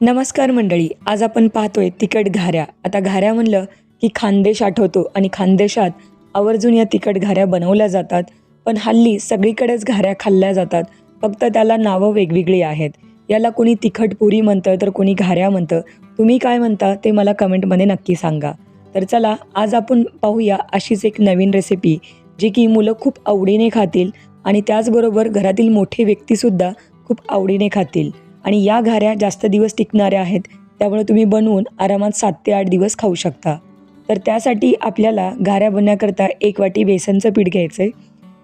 नमस्कार मंडळी आज आपण पाहतोय तिखट घाऱ्या. आता घाऱ्या म्हणलं की खानदेश आठवतो आणि खानदेशात आवर्जून या तिखट घाऱ्या बनवल्या जातात पण हल्ली सगळीकडेच घाऱ्या खाल्ल्या जातात. फक्त त्याला नावं वेगवेगळी आहेत. याला कोणी तिखट पुरी म्हणतं तर कोणी घाऱ्या म्हणतं. तुम्ही काय म्हणता ते मला कमेंटमध्ये नक्की सांगा. तर चला आज आपण पाहूया अशीच एक नवीन रेसिपी जी की मुलं खूप आवडीने खातील आणि त्याचबरोबर घरातील मोठे व्यक्तीसुद्धा खूप आवडीने खातील. आणि या घाऱ्या जास्त दिवस टिकणाऱ्या आहेत. त्यामुळे तुम्ही बनवून आरामात सात ते आठ दिवस खाऊ शकता. तर त्यासाठी आपल्याला घाऱ्या बनण्याकरता एक वाटी बेसनचं पीठ घ्यायचं आहे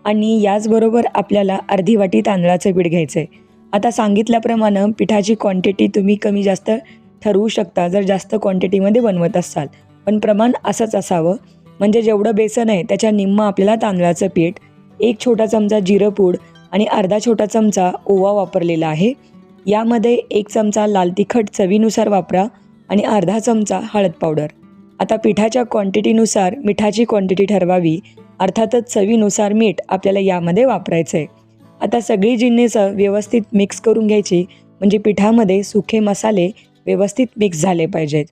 आणि याचबरोबर आपल्याला अर्धी वाटी तांदळाचं पीठ घ्यायचं आहे आता सांगितल्याप्रमाणे पिठाची क्वांटिटी तुम्ही कमी जास्त ठरवू शकता जर जास्त क्वांटिटीमध्ये बनवत असाल. पण प्रमाण असंच असावं. म्हणजे जेवढं बेसन आहे त्याच्या निम्म आपल्याला तांदळाचं पीठ एक छोटा चमचा जिरं पूड आणि अर्धा छोटा चमचा ओवा वापरलेला आहे. यामध्ये एक चमचा लाल तिखट चवीनुसार वापरा आणि अर्धा चमचा हळद पावडर. आता पिठाच्या क्वांटिटीनुसार मिठाची क्वांटिटी ठरवावी. अर्थातच चवीनुसार मीठ आपल्याला यामध्ये वापरायचं. आहे आता सगळी जिन्नसं व्यवस्थित मिक्स करून घ्यायची म्हणजे पिठामध्ये सुखे मसाले व्यवस्थित मिक्स झाले पाहिजेत.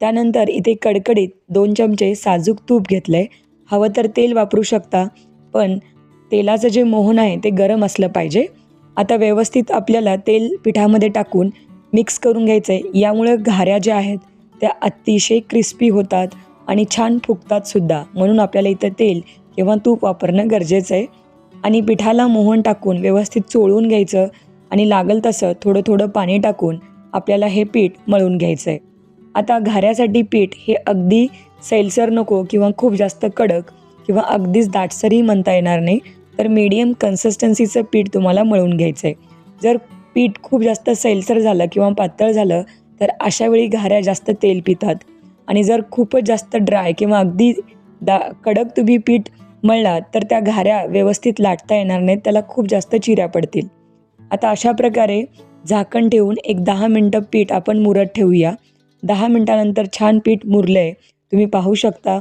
त्यानंतर इथे कडकडीत दोन चमचे साजूक तूप घेतलं आहे हवं तर तेल वापरू शकता पण तेलाचं जे मोहन आहे ते गरम असलं पाहिजे. आता व्यवस्थित आपल्याला तेल पिठामध्ये टाकून मिक्स करून घ्यायचं आहे यामुळे घाऱ्या ज्या आहेत त्या अतिशय क्रिस्पी होतात आणि छान फुगतात सुद्धा. म्हणून आपल्याला इथं तेल किंवा तूप वापरणं गरजेचं आहे. आणि पिठाला मोहन टाकून व्यवस्थित चोळून घ्यायचं आणि लागल तसं थोडं थोडं पाणी टाकून आपल्याला हे पीठ मळून घ्यायचं आहे आता घाऱ्यासाठी पीठ हे अगदी सैलसर नको किंवा खूप जास्त कडक किंवा अगदीच दाटसरही म्हणता येणार नाही. तर मीडियम कन्सिस्टन्सीचं पीठ तुम्हाला मळून घ्यायचं आहे जर पीठ खूप जास्त सैलसर झालं किंवा पातळ झालं तर अशा वेळी घाऱ्या जास्त तेल पितात. आणि जर खूपच जास्त ड्राय किंवा अगदी दा कडक तुम्ही पीठ मळलात तर त्या घाऱ्या व्यवस्थित लाटता येणार नाहीत त्याला खूप जास्त चिऱ्या पडतील. आता अशा प्रकारे झाकण ठेवून एक दहा मिनटं पीठ आपण मुरत ठेवूया. दहा मिनटानंतर छान पीठ मुरलं आहे तुम्ही पाहू शकता.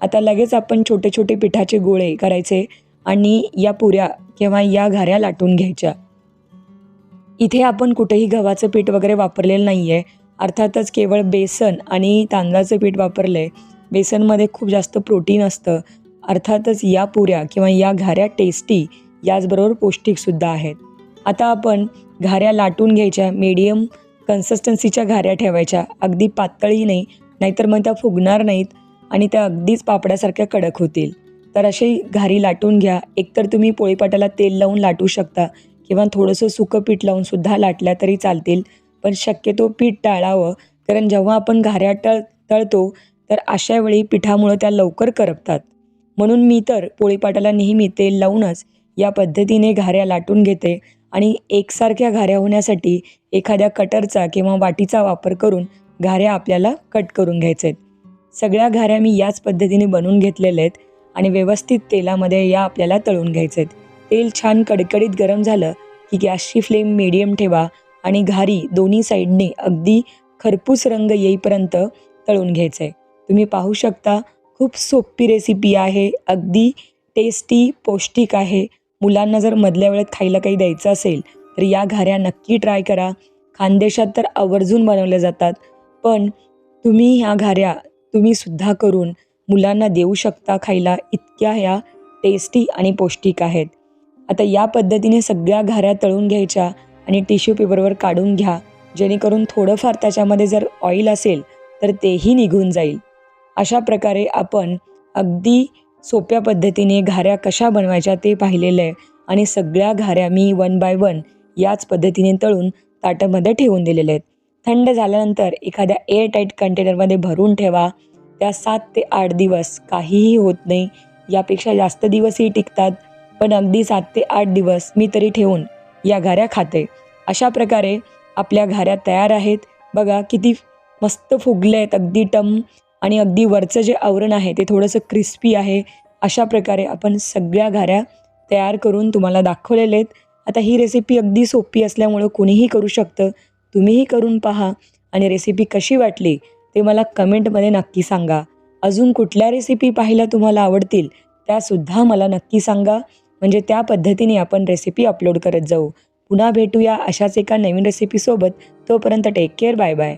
आता लगेच आपण छोटे छोटे पिठाचे गोळे करायचे. आणि या पुऱ्या किंवा या घाऱ्या लाटून घ्यायच्या. इथे आपण कुठेही गव्हाचं पीठ वगैरे वापरलेलं नाही आहे अर्थातच केवळ बेसन आणि तांदळाचं पीठ वापरलं आहे बेसनमध्ये खूप जास्त प्रोटीन असतं. अर्थातच या पुऱ्या किंवा या घाऱ्या टेस्टी याचबरोबर पौष्टिकसुद्धा आहेत. आता आपण घाऱ्या लाटून घ्यायच्या मीडियम कन्सिस्टन्सीच्या घाऱ्या ठेवायच्या. अगदी पातळही नाही नाहीतर मग त्या फुगणार नाहीत आणि त्या अगदीच पापड्यासारख्या कडक होतील. तर अशी घारी लाटून घ्या. एकतर तुम्ही पोळीपाटाला तेल लावून लाटू शकता किंवा थोडंसं सुकं पीठ लावून सुद्धा लाटल्या तरी चालतील पण शक्यतो पीठ टाळावं. कारण जेव्हा आपण घाऱ्या तळ तळतो तर अशा वेळी पिठामुळं त्या लवकर करपतात. म्हणून मी तर पोळीपाटाला नेहमी तेल लावूनच या पद्धतीने घाऱ्या लाटून घेते आणि एकसारख्या घाऱ्या होण्यासाठी एखाद्या कटरचा किंवा वाटीचा वापर करून घाऱ्या आपल्याला कट करून घ्यायचे आहेत सगळ्या घाऱ्या मी याच पद्धतीने बनवून घेतलेल्या आहेत. आणि व्यवस्थित तेलामध्ये या आपल्याला तळून घ्यायचे आहेत तेल छान कडकडीत गरम झालं की गॅसची फ्लेम मिडियम ठेवा आणि घारी दोन्ही साईडने अगदी खरपूस रंग येईपर्यंत तळून घ्यायचं आहे तुम्ही पाहू शकता खूप सोपी रेसिपी आहे अगदी टेस्टी पौष्टिक आहे. मुलांना जर मधल्या वेळेत खायला काही द्यायचं असेल तर या घाऱ्या नक्की ट्राय करा. खानदेशात तर आवर्जून बनवल्या जातात पण तुम्ही ह्या घाऱ्या तुम्ही सुद्धा करून मुलांना देऊ शकता खायला. इतक्या ह्या टेस्टी आणि पौष्टिक आहेत. आता या पद्धतीने सगळ्या घाऱ्या तळून घ्यायच्या आणि टिश्यू पेपरवर काढून घ्या. जेणेकरून थोडंफार त्याच्यामध्ये जर ऑइल असेल तर तेही निघून जाईल. अशा प्रकारे आपण अगदी सोप्या पद्धतीने घाऱ्या कशा बनवायच्या ते पाहिलेलं आहे आणि सगळ्या घाऱ्या मी वन बाय वन याच पद्धतीने तळून ताटामध्ये ठेवून दिलेल्या आहेत. थंड झाल्यानंतर एखाद्या एअर टाईट कंटेनरमध्ये भरून ठेवा. त्या सात ते आठ दिवस काहीही होत नाही. यापेक्षा जास्त दिवसही टिकतात. पण अगदी सात ते आठ दिवस मी तरी ठेवून या घाऱ्या खाते. अशा प्रकारे आपल्या घाऱ्या तयार आहेत. बघा किती मस्त फुगले आहेत अगदी टम आणि अगदी वरचं जे आवरण आहे ते थोडंसं क्रिस्पी आहे. अशा प्रकारे आपण सगळ्या घाऱ्या तयार करून तुम्हाला दाखवलेले आहेत. आता ही रेसिपी अगदी सोपी असल्यामुळं कुणीही करू शकतं. तुम्हीही करून पहा आणि रेसिपी कशी वाटली ते मला कमेंटमध्ये नक्की सांगा. अजून कुठल्या रेसिपी पाहायला तुम्हाला आवडतील त्यासुद्धा मला नक्की सांगा. म्हणजे त्या पद्धतीने आपण रेसिपी अपलोड करत जाऊ. पुन्हा भेटूया अशाच एका नवीन रेसिपीसोबत तोपर्यंत टेक केअर बाय बाय